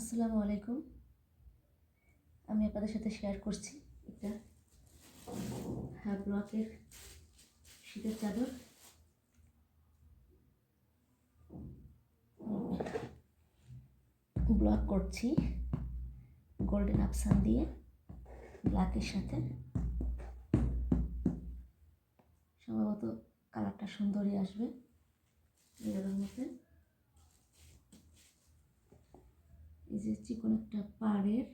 আসসালামু আলাইকুম। আমি আপনাদের সাথে শেয়ার করছি একটা হ্যাঁ ব্লকের শীতের চাদর। ব্লক করছি গোল্ডেন আপসান দিয়ে, ব্ল্যাকের সাথে। সম্ভবত কালারটা সুন্দরই আসবে এরকম এই যে চিকন একটা পাড়ের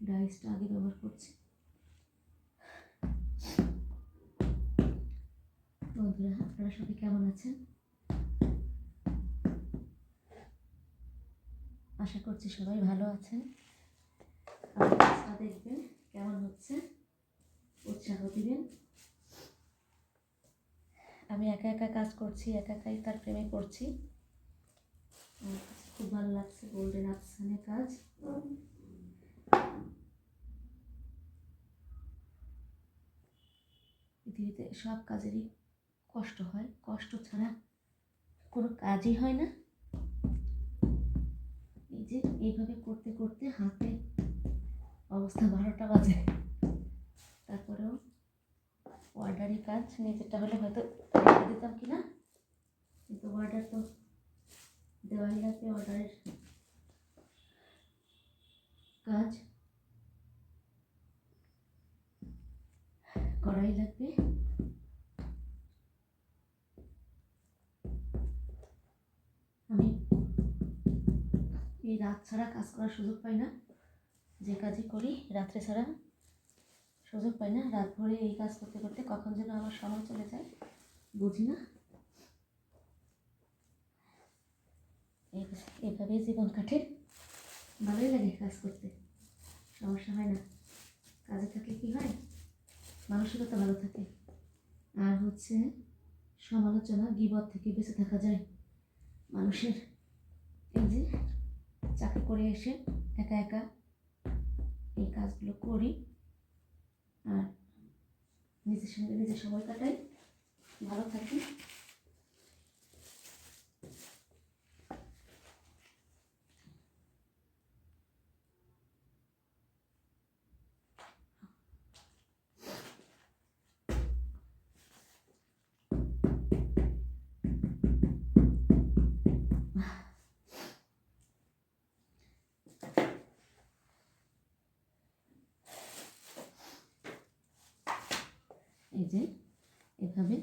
ডাইসটা আগে ব্যবহার করছি। বন্ধুরা, আপনারা সবাই কেমন আছেন? আশা করছি সবাই ভালো আছেন। কাজটা দেখবেন কেমন হচ্ছে। উৎসাহ দিবেন। আমি একা একা কাজ করছি, একা একাই তার প্রেমে করছি আমার কাছে খুব ভালো লাগছে গোল্ডেন আপসানে কাজ। পৃথিবীতে সব কাজেরই কষ্ট হয়। কষ্ট ছাড়া কোনো কাজই হয় না। এই যে এইভাবে করতে করতে হাতে অবস্থা বারোটা বাজে। তারপরেও অর্ডারি কাজ, নিজেরটা হলে হয়তো দিতাম কি না কিন্তু অর্ডার তো দেওয়াই লাগবে অর্ডারের কাজ? করাই লাগবে? আমি এই রাত ছাড়া কাজ করার সুযোগ পাই না। যে কাজই করি, রাত্রে ছাড়া সুযোগ পাই না। রাত ভরে এই কাজ করতে করতে কখন যেন আমার সময় চলে যায়, বুঝি না। এইভাবেই জীবন কাটে। ভালোই লাগে কাজ করতে। সমস্যা হয় না। কাজে থাকলে কি হয়? মানসিকতা ভালো থাকে। আর হচ্ছে সমালোচনা গিবত থেকে বেঁচে থাকা যায়। মানুষের এই যে চাকরি করে এসে একা একা এই কাজগুলো করি আর নিজের সঙ্গে নিজের সময় কাটাই। ভালো থাকি। এই যে এভাবে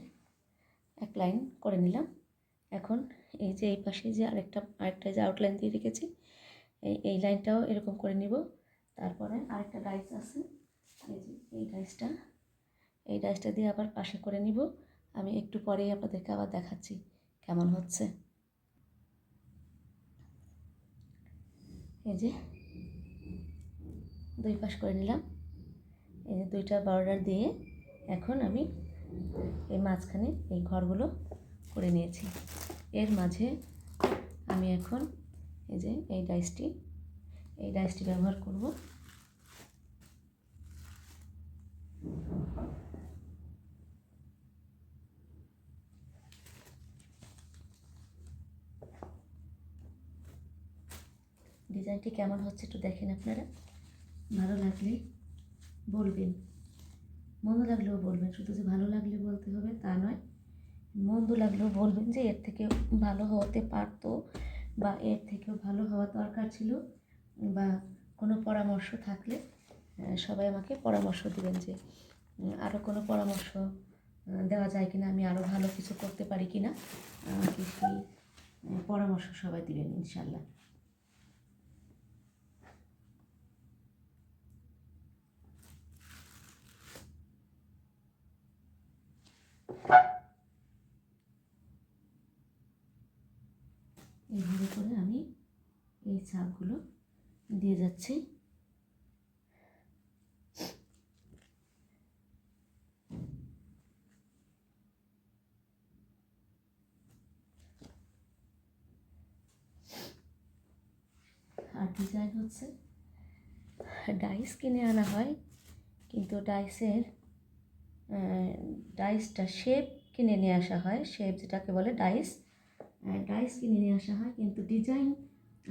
এক লাইন করে নিলাম। এখন এই যে এই পাশে যে আরেকটা আরেকটা যে আউটলাইন দিয়ে রেখেছি, এই এই লাইনটাও এরকম করে নিব। তারপরে আরেকটা ডাইস আছে। এই যে এই ডাইসটা এই ডাইসটা দিয়ে আবার পাশে করে নিব। আমি একটু পরেই আপনাদেরকে আবার দেখাচ্ছি কেমন হচ্ছে। এই যে দুই পাশ করে নিলাম। এই যে দুইটা বর্ডার দিয়ে এখন আমি এই মাঝখানে এই ঘরগুলো করে নিয়েছি। এর মাঝে আমি এখন এই যে এই ডাইসটি এই ডাইসটি ব্যবহার করব। ডিজাইনটি কেমন হচ্ছে একটু দেখেন আপনারা। ভালো লাগলে বলবেন। মন্দ লাগলেও বলবেন, শুধু যে ভালো লাগলে বলতে হবে তা নয়, মন্দ লাগলেও বলবেন যে এর থেকে ভালো হতে পারতো বা এর থেকেও ভালো হওয়া দরকার ছিল বা কোনো পরামর্শ থাকলে সবাই আমাকে পরামর্শ দিবেন যে আরও কোনো পরামর্শ দেওয়া যায় কিনা, আমি আরও ভালো কিছু করতে পারি কিনা, আমাকে পরামর্শ সবাই দিবেন ইনশাল্লাহ। এইভাবে করে আমি এই চাপগুলো দিয়ে যাচ্ছি। আর ডিজাইন হচ্ছে ডাইস কিনে আনা হয়, কিন্তু ডাইসের ডাইসটা শেপ কিনে নিয়ে আসা হয়। শেপ যেটাকে বলে ডাইস ডাইস কিনে নিয়ে আসা হয়, কিন্তু ডিজাইন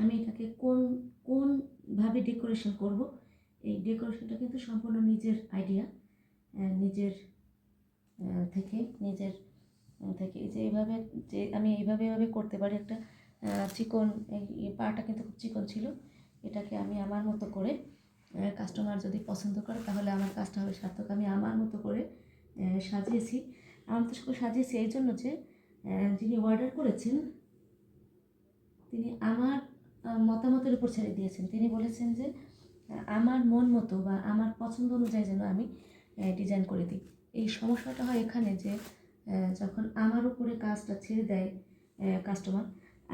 আমি এটাকে কোন কোনভাবে ডেকোরেশন করব, এই ডেকোরেশনটা কিন্তু সম্পূর্ণ নিজের আইডিয়া নিজের থেকে নিজের থেকে যে এইভাবে, যে আমি এইভাবে এইভাবে করতে পারি একটা চিকন, এই পাটা কিন্তু খুব চিকন ছিল, এটাকে আমি আমার মতো করে কাস্টমার যদি পছন্দ করে, তাহলে আমার কাজটা হবে সার্থক। আমি আমার মতো করে সাজিয়েছি। আমার তো সাজিয়েছি, এই জন্য যে যিনি অর্ডার করেছেন, তিনি আমার মতামতের উপর ছেড়ে দিয়েছেন। তিনি বলেছেন যে, আমার মন মতো বা আমার পছন্দ অনুযায়ী যেন আমি ডিজাইন করে দিই। এই সমস্যাটা হয় এখানে যে যখন আমার উপরে কাজটা ছেড়ে দেয় কাস্টমার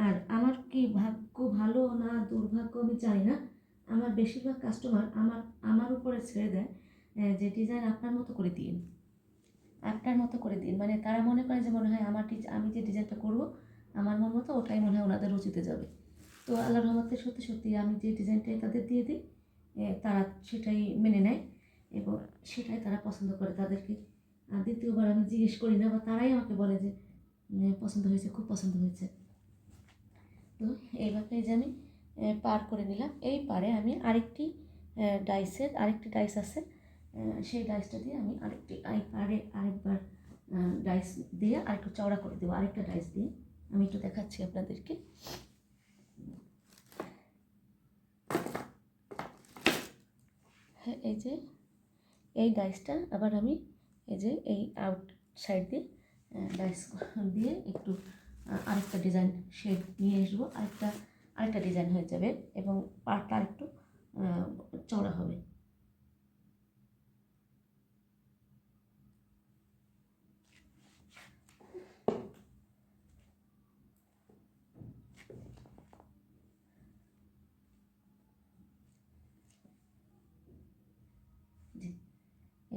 আর আমার কি ভাগ্য ভালো না দুর্ভাগ্য আমি জানি না, আমার বেশিরভাগ কাস্টমার আমার আমার উপরে ছেড়ে দেয় যে ডিজাইন আপনার মতো করে দিন আপনার মতো করে দিন। মানে তারা মনে করে যে মনে হয় আমার আমি যে ডিজাইনটা করব, আমার মন মতো ওটাই মনে হয় ওনাদের রুচিতে যাবে। তো আল্লাহ রহমতে সত্যি সত্যি আমি যে ডিজাইনটাই তাদের দিয়ে দিই তারা সেটাই মেনে নেয় এবং সেটাই তারা পছন্দ করে তাদেরকে। আর দ্বিতীয়বার আমি জিজ্ঞেস করি না, বা তারাই আমাকে বলে যে পছন্দ হয়েছে, খুব পছন্দ হয়েছে। তো এইভাবে এই যে আমি পার করে নিলাম। এই পারে আমি আরেকটি ডাইসের আরেকটি ডাইস আছে। সেই ডাইসটা দিয়ে আমি আরেকটি পারে আরেকবার ডাইস দিয়ে আরেকটু চওড়া করে দেবো, আরেকটা ডাইস দিয়ে। আমি একটু দেখাচ্ছি আপনাদেরকে। হ্যাঁ এই যে, এই ডাইসটা আবার আমি এই যে, এই আউট সাইড দিয়ে ডাইস দিয়ে একটু আরেকটা ডিজাইন শেড নিয়ে আসব। আরেকটা আরেকটা ডিজাইন হয়ে যাবে এবং পার্টটা আরেকটু চওড়া হবে।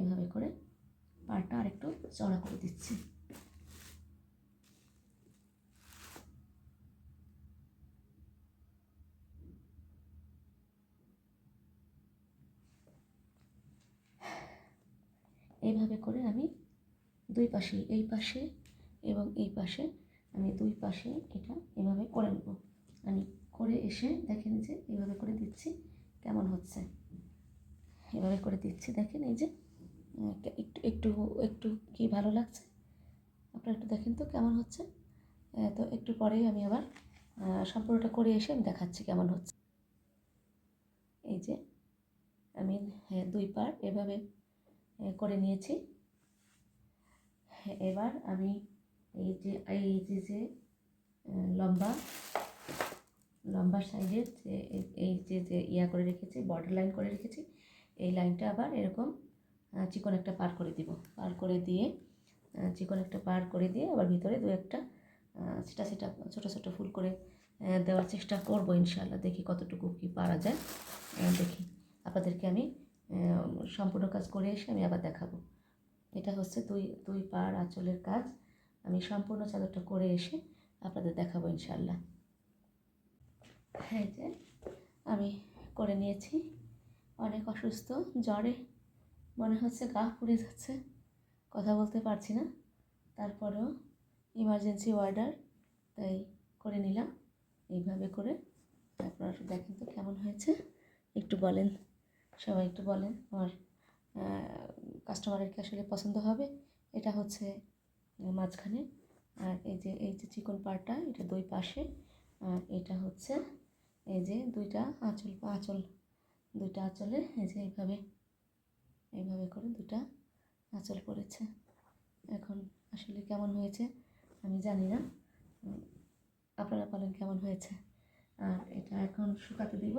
এইভাবে করে পাড়টা আরেকটু চড়া করে দিচ্ছি। এইভাবে করে আমি দুই পাশে, এই পাশে এবং এই পাশে আমি দুই পাশে এটা এভাবে করে নেব। আমি করে এসে দেখেন যে এভাবে করে দিচ্ছি, কেমন হচ্ছে? এভাবে করে দিচ্ছি, দেখেন এই যে একটু একটু একটু কি ভালো লাগছে? আপনারা একটু দেখেন তো কেমন হচ্ছে। তো একটু পরেই আমি আবার সম্পূর্ণটা করে এসে আমি দেখাচ্ছি কেমন হচ্ছে। এই যে, আমি দুই পার্ট এভাবে করে নিয়েছি। এবার আমি এই যে এই যে যে লম্বা লম্বা সাইডের যে, এই- যে যে, ইয়া করে রেখেছি বর্ডার লাইন করে রেখেছি, এই লাইনটা আবার এরকম চিকন একটা পার করে দিব। পার করে দিয়ে চিকন একটা পার করে দিয়ে আবার ভিতরে দু একটা সেটা সেটা ছোটো ছোটো ফুল করে দেওয়ার চেষ্টা করব ইনশাআল্লাহ। দেখি কতটুকু কী পারা যায়। দেখি। আপনাদেরকে আমি সম্পূর্ণ কাজ করে এসে আমি আবার দেখাবো। এটা হচ্ছে দুই দুই পার আঁচলের কাজ। আমি সম্পূর্ণ চাদরটা করে এসে আপনাদের দেখাবো ইনশাল্লাহ হ্যাঁ যে, আমি করে নিয়েছি। অনেক অসুস্থ, জ্বরে মনে হচ্ছে গা পুড়ে যাচ্ছে। কথা বলতে পারছি না। তারপরেও ইমার্জেন্সি অর্ডার তাই করে নিলাম। এইভাবে করে তারপর দেখেন তো কেমন হয়েছে। একটু বলেন, সবাই একটু বলেন আমার কাস্টমারের কি আসলে পছন্দ হবে? এটা হচ্ছে মাঝখানে। আর এই যে এই যে চিকন পাড়টা, এটা দুই পাশে। আর এটা হচ্ছে, এই যে দুইটা আঁচল আঁচল, দুইটা আঁচলে, এই যে এইভাবে এইভাবে করে দুটা আঁচল পড়েছে। এখন আসলে কেমন হয়েছে আমি জানি না। আপনারা বলেন কেমন হয়েছে। আর এটা এখন শুকাতে দিব।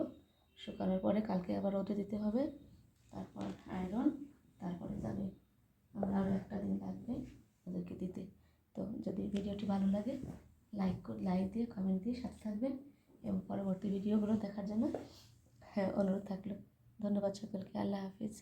শুকানোর পরে কালকে আবার রোদে দিতে হবে। তারপর আয়রন তারপরে যাবে। আমার আরও একটা দিন লাগবে ওদেরকে দিতে। তো যদি ভিডিওটি ভালো লাগে লাইক লাইক দিয়ে কমেন্ট দিয়ে সাথে থাকবেন। এবং পরবর্তী ভিডিওগুলো দেখার জন্য হ্যাঁ অনুরোধ থাকল। ধন্যবাদ সকলকে। আল্লাহ হাফিজ।